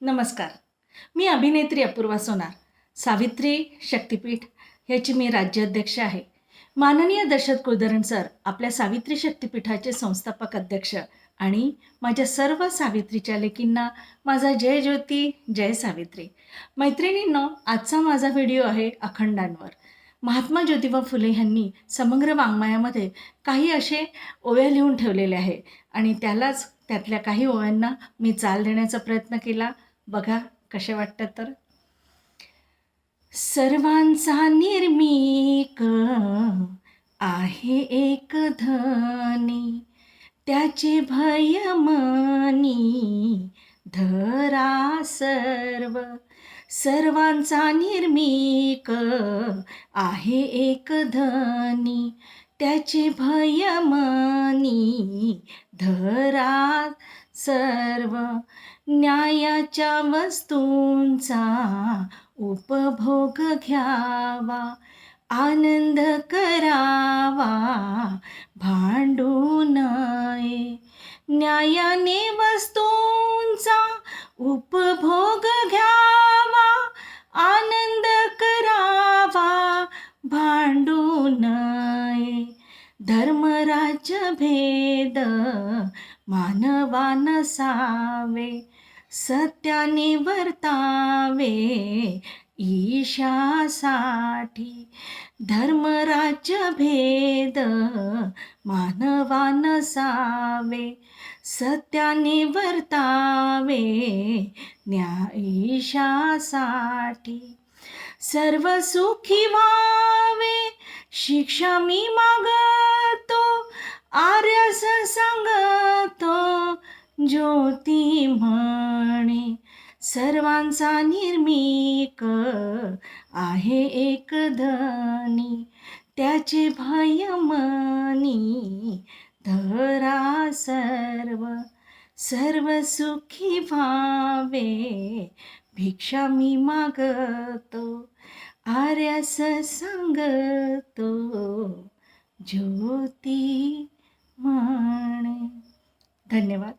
नमस्कार. मी अभिनेत्री अपूर्वा सोनार. सावित्री शक्तिपीठ ह्याची मी राज्याध्यक्ष आहे. माननीय दशरथ कुलधरण सर आपल्या सावित्री शक्तिपीठाचे संस्थापक अध्यक्ष आणि माझ्या सर्व सावित्रीच्या लेकींना माझा जय ज्योती जय सावित्री. मैत्रिणींनो आजचा माझा व्हिडिओ आहे अखंडांवर. महात्मा ज्योतिबा फुले यांनी समग्र वाङ्मयामध्ये काही असे ओव्या लिहून ठेवलेले आहे आणि त्यालाच त्यातल्या काही ओव्यांना मी चाल देण्याचा प्रयत्न केला. बघा कसे वाटतात तर. सर्वांचा निर्मिक आहे एक धनी त्याचे भय मनी धरा सर्व. सर्वांचा निर्मिक आहे एक धनी त्याचे भय मनी धरा सर्व. न्यायाच्या वस्तूंचा उपभोग घ्यावा आनंद करावा भांडू नये. न्यायाने वस्तूंचा उपभोग घ्यावा आनंद करावा भांडू नये. धर्मराज भेद मानवा नसावे सत्याने वर्तावे ईशासाठी. धर्मराज्य भेद मानवा नसावे. सत्याने वर्तावे न्यायशासाठी. सर्व सुखी व्हावे. शिक्षा मी मागतो आर्यस सांगतो ज्योती म्हणे सर्वांचा निर्मिक आहे एक धनी. त्याचे भय मनी धरा सर्व सर्व सुखी भावे भिक्षा मी मागतो आर्यास सांगतो ज्योती म्हणे. धन्यवाद.